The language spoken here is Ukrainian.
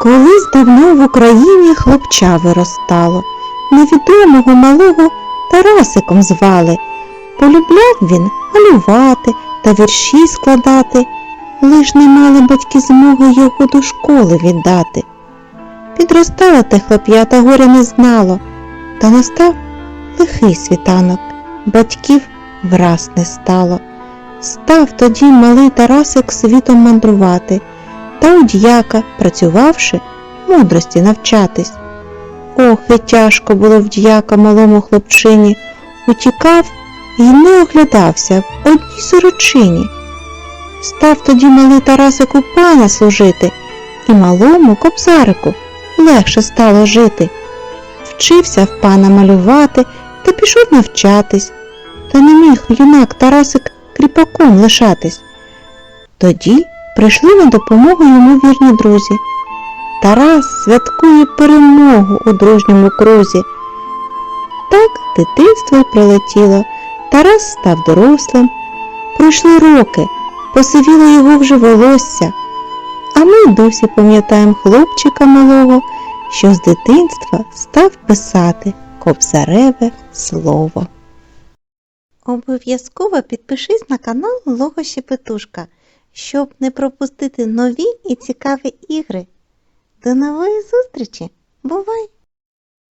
Колись давно в Україні хлопча виростало, невідомого малого Тарасиком звали. Полюбляв він малювати та вірші складати, лиш не мали батьки змоги його до школи віддати. Підростало те хлоп'я та горя не знало, та настав лихий світанок, батьків враз не стало. Став тоді малий Тарасик світом мандрувати, та у дяка, працювавши, мудрості навчатись. Ох, і тяжко було в дяка малому хлопчині, утікав і не оглядався в одній сорочині. Став тоді малий Тарасик у пана служити, і малому кобзарику легше стало жити. Вчився в пана малювати та пішов навчатись, та не міг юнак Тарасик кріпаком лишатись. Тоді прийшли на допомогу йому вірні друзі. Тарас святкує перемогу у дружньому крузі. Так дитинство й прилетіло. Тарас став дорослим. Пройшли роки, посивіло його вже волосся. А ми досі пам'ятаємо хлопчика малого, що з дитинства став писати кобзареве слово. Обов'язково підпишись на канал Лого Щепетушка, щоб не пропустити нові і цікаві ігри. До нової зустрічі! Бувай!